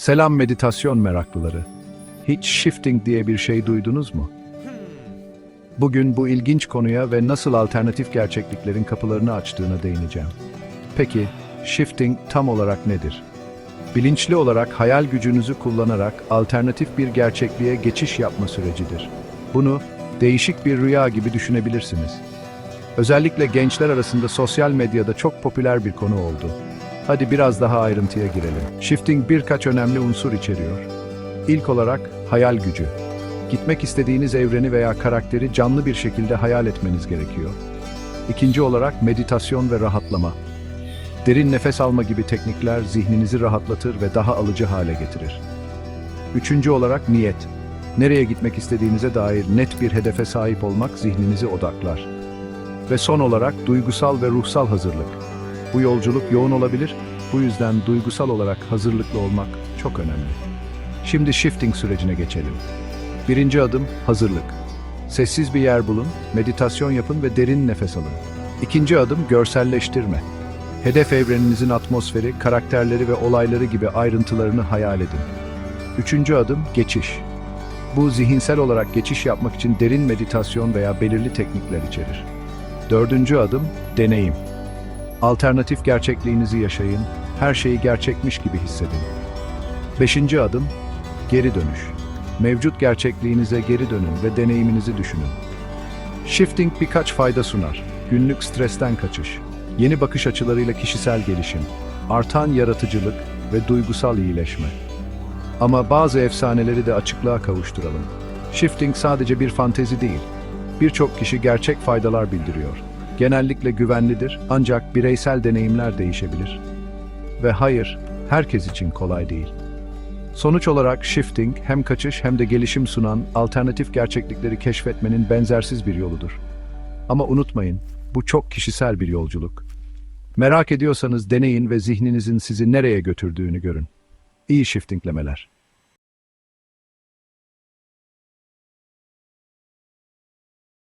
Selam meditasyon meraklıları. Hiç shifting diye bir şey duydunuz mu? Bugün bu ilginç konuya ve nasıl alternatif gerçekliklerin kapılarını açtığına değineceğim. Peki, shifting tam olarak nedir? Bilinçli olarak hayal gücünüzü kullanarak alternatif bir gerçekliğe geçiş yapma sürecidir. Bunu değişik bir rüya gibi düşünebilirsiniz. Özellikle gençler arasında sosyal medyada çok popüler bir konu oldu. Hadi biraz daha ayrıntıya girelim. Shifting birkaç önemli unsur içeriyor. İlk olarak hayal gücü. Gitmek istediğiniz evreni veya karakteri canlı bir şekilde hayal etmeniz gerekiyor. İkinci olarak meditasyon ve rahatlama. Derin nefes alma gibi teknikler zihninizi rahatlatır ve daha alıcı hale getirir. Üçüncü olarak niyet. Nereye gitmek istediğinize dair net bir hedefe sahip olmak zihninizi odaklar. Ve son olarak duygusal ve ruhsal hazırlık. Bu yolculuk yoğun olabilir, bu yüzden duygusal olarak hazırlıklı olmak çok önemli. Şimdi shifting sürecine geçelim. Birinci adım hazırlık. Sessiz bir yer bulun, meditasyon yapın ve derin nefes alın. İkinci adım görselleştirme. Hedef evreninizin atmosferi, karakterleri ve olayları gibi ayrıntılarını hayal edin. Üçüncü adım geçiş. Bu zihinsel olarak geçiş yapmak için derin meditasyon veya belirli teknikler içerir. Dördüncü adım deneyim. Alternatif gerçekliğinizi yaşayın, her şeyi gerçekmiş gibi hissedin. Beşinci adım geri dönüş. Mevcut gerçekliğinize geri dönün ve deneyiminizi düşünün. Shifting birkaç fayda sunar. Günlük stresten kaçış, yeni bakış açılarıyla kişisel gelişim, artan yaratıcılık ve duygusal iyileşme. Ama bazı efsaneleri de açıklığa kavuşturalım. Shifting sadece bir fantezi değil. Birçok kişi gerçek faydalar bildiriyor. Genellikle güvenlidir ancak bireysel deneyimler değişebilir. Ve hayır, herkes için kolay değil. Sonuç olarak shifting hem kaçış hem de gelişim sunan alternatif gerçeklikleri keşfetmenin benzersiz bir yoludur. Ama unutmayın, bu çok kişisel bir yolculuk. Merak ediyorsanız deneyin ve zihninizin sizi nereye götürdüğünü görün. İyi shiftinglemeler.